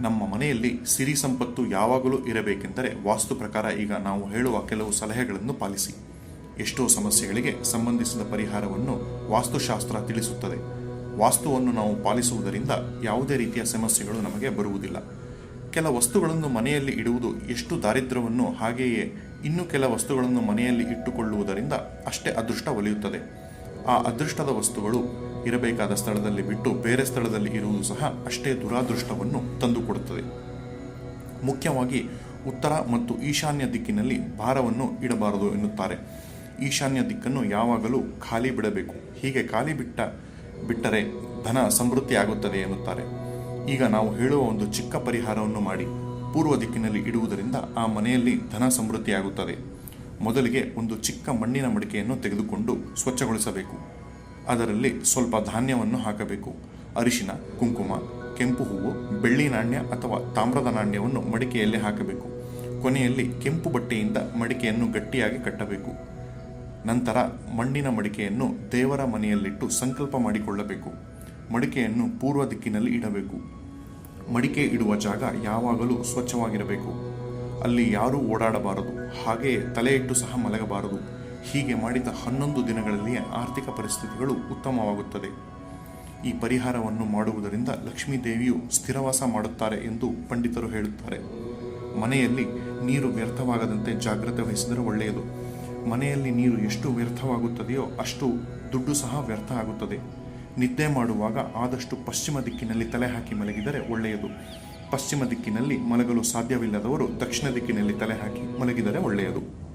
ನಮ್ಮ ಮನೆಯಲ್ಲಿ ಸಿರಿ ಸಂಪತ್ತು ಯಾವಾಗಲೂ ಇರಬೇಕೆಂದರೆ ವಾಸ್ತು ಪ್ರಕಾರ ಈಗ ನಾವು ಹೇಳುವ ಕೆಲವು ಸಲಹೆಗಳನ್ನು ಪಾಲಿಸಿ. ಎಷ್ಟೋ ಸಮಸ್ಯೆಗಳಿಗೆ ಸಂಬಂಧಿಸಿದ ಪರಿಹಾರವನ್ನು ವಾಸ್ತುಶಾಸ್ತ್ರ ತಿಳಿಸುತ್ತದೆ. ವಾಸ್ತುವನ್ನು ನಾವು ಪಾಲಿಸುವುದರಿಂದ ಯಾವುದೇ ರೀತಿಯ ಸಮಸ್ಯೆಗಳು ನಮಗೆ ಬರುವುದಿಲ್ಲ. ಕೆಲ ವಸ್ತುಗಳನ್ನು ಮನೆಯಲ್ಲಿ ಇಡುವುದು ಎಷ್ಟು ದಾರಿದ್ರ್ಯವನ್ನು ಹಾಗೆಯೇ ಇನ್ನು ಕೆಲ ವಸ್ತುಗಳನ್ನು ಮನೆಯಲ್ಲಿ ಇಟ್ಟುಕೊಳ್ಳುವುದರಿಂದ ಅಷ್ಟೇ ಅದೃಷ್ಟ ಒಲಿಯುತ್ತದೆ. ಆ ಅದೃಷ್ಟದ ವಸ್ತುಗಳು ಇರಬೇಕಾದ ಸ್ಥಳದಲ್ಲಿ ಬಿಟ್ಟು ಬೇರೆ ಸ್ಥಳದಲ್ಲಿ ಇರುವುದು ಸಹ ಅಷ್ಟೇ ದುರಾದೃಷ್ಟವನ್ನು ತಂದುಕೊಡುತ್ತದೆ. ಮುಖ್ಯವಾಗಿ ಉತ್ತರ ಮತ್ತು ಈಶಾನ್ಯ ದಿಕ್ಕಿನಲ್ಲಿ ಭಾರವನ್ನು ಇಡಬಾರದು ಎನ್ನುತ್ತಾರೆ. ಈಶಾನ್ಯ ದಿಕ್ಕನ್ನು ಯಾವಾಗಲೂ ಖಾಲಿ ಬಿಡಬೇಕು. ಹೀಗೆ ಖಾಲಿ ಬಿಟ್ಟ, ಬಿಟ್ಟರೆ ಧನ ಸಮೃದ್ಧಿ ಆಗುತ್ತದೆ ಎನ್ನುತ್ತಾರೆ. ಈಗ ನಾವು ಹೇಳುವ ಒಂದು ಚಿಕ್ಕ ಪರಿಹಾರವನ್ನು ಮಾಡಿ, ಪೂರ್ವ ದಿಕ್ಕಿನಲ್ಲಿ ಇಡುವುದರಿಂದ ಆ ಮನೆಯಲ್ಲಿ ಧನ ಸಮೃದ್ಧಿಯಾಗುತ್ತದೆ ಮೊದಲಿಗೆ ಒಂದು ಚಿಕ್ಕ ಮಣ್ಣಿನ ಮಡಿಕೆಯನ್ನು ತೆಗೆದುಕೊಂಡು ಸ್ವಚ್ಛಗೊಳಿಸಬೇಕು. ಅದರಲ್ಲಿ ಸ್ವಲ್ಪ ಧಾನ್ಯವನ್ನು ಹಾಕಬೇಕು. ಅರಿಶಿನ, ಕುಂಕುಮ, ಕೆಂಪು ಹೂವು, ಬೆಳ್ಳಿ ನಾಣ್ಯ ಅಥವಾ ತಾಮ್ರದ ನಾಣ್ಯವನ್ನು ಮಡಿಕೆಯಲ್ಲಿ ಹಾಕಬೇಕು. ಕೊನೆಯಲ್ಲಿ ಕೆಂಪು ಬಟ್ಟೆಯಿಂದ ಮಡಿಕೆಯನ್ನು ಗಟ್ಟಿಯಾಗಿ ಕಟ್ಟಬೇಕು. ನಂತರ ಮಣ್ಣಿನ ಮಡಿಕೆಯನ್ನು ದೇವರ ಮನೆಯಲ್ಲಿಟ್ಟು ಸಂಕಲ್ಪ ಮಾಡಿಕೊಳ್ಳಬೇಕು. ಮಡಿಕೆಯನ್ನು ಪೂರ್ವ ದಿಕ್ಕಿನಲ್ಲಿ ಇಡಬೇಕು. ಮಡಿಕೆ ಇಡುವ ಜಾಗ ಯಾವಾಗಲೂ ಸ್ವಚ್ಛವಾಗಿರಬೇಕು. ಅಲ್ಲಿ ಯಾರೂ ಓಡಾಡಬಾರದು. ಹಾಗೆಯೇ ತಲೆ ಇಟ್ಟು ಸಹ ಮಲಗಬಾರದು. ಹೀಗೆ ಮಾಡಿದ ಹನ್ನೊಂದು ದಿನಗಳಲ್ಲಿಯೇ ಆರ್ಥಿಕ ಪರಿಸ್ಥಿತಿಗಳು ಉತ್ತಮವಾಗುತ್ತದೆ. ಈ ಪರಿಹಾರವನ್ನು ಮಾಡುವುದರಿಂದ ಲಕ್ಷ್ಮೀ ದೇವಿಯು ಸ್ಥಿರವಾಸ ಮಾಡುತ್ತಾರೆ ಎಂದು ಪಂಡಿತರು ಹೇಳುತ್ತಾರೆ. ಮನೆಯಲ್ಲಿ ನೀರು ವ್ಯರ್ಥವಾಗದಂತೆ ಜಾಗ್ರತೆ ವಹಿಸಿದರೆ ಒಳ್ಳೆಯದು. ಮನೆಯಲ್ಲಿ ನೀರು ಎಷ್ಟು ವ್ಯರ್ಥವಾಗುತ್ತದೆಯೋ ಅಷ್ಟು ದುಡ್ಡು ಸಹ ವ್ಯರ್ಥ ಆಗುತ್ತದೆ. ನಿದ್ದೆ ಮಾಡುವಾಗ ಆದಷ್ಟು ಪಶ್ಚಿಮ ದಿಕ್ಕಿನಲ್ಲಿ ತಲೆ ಹಾಕಿ ಮಲಗಿದರೆ ಒಳ್ಳೆಯದು. ಪಶ್ಚಿಮ ದಿಕ್ಕಿನಲ್ಲಿ ಮಲಗಲು ಸಾಧ್ಯವಿಲ್ಲದವರು ದಕ್ಷಿಣ ದಿಕ್ಕಿನಲ್ಲಿ ತಲೆ ಹಾಕಿ ಮಲಗಿದರೆ ಒಳ್ಳೆಯದು.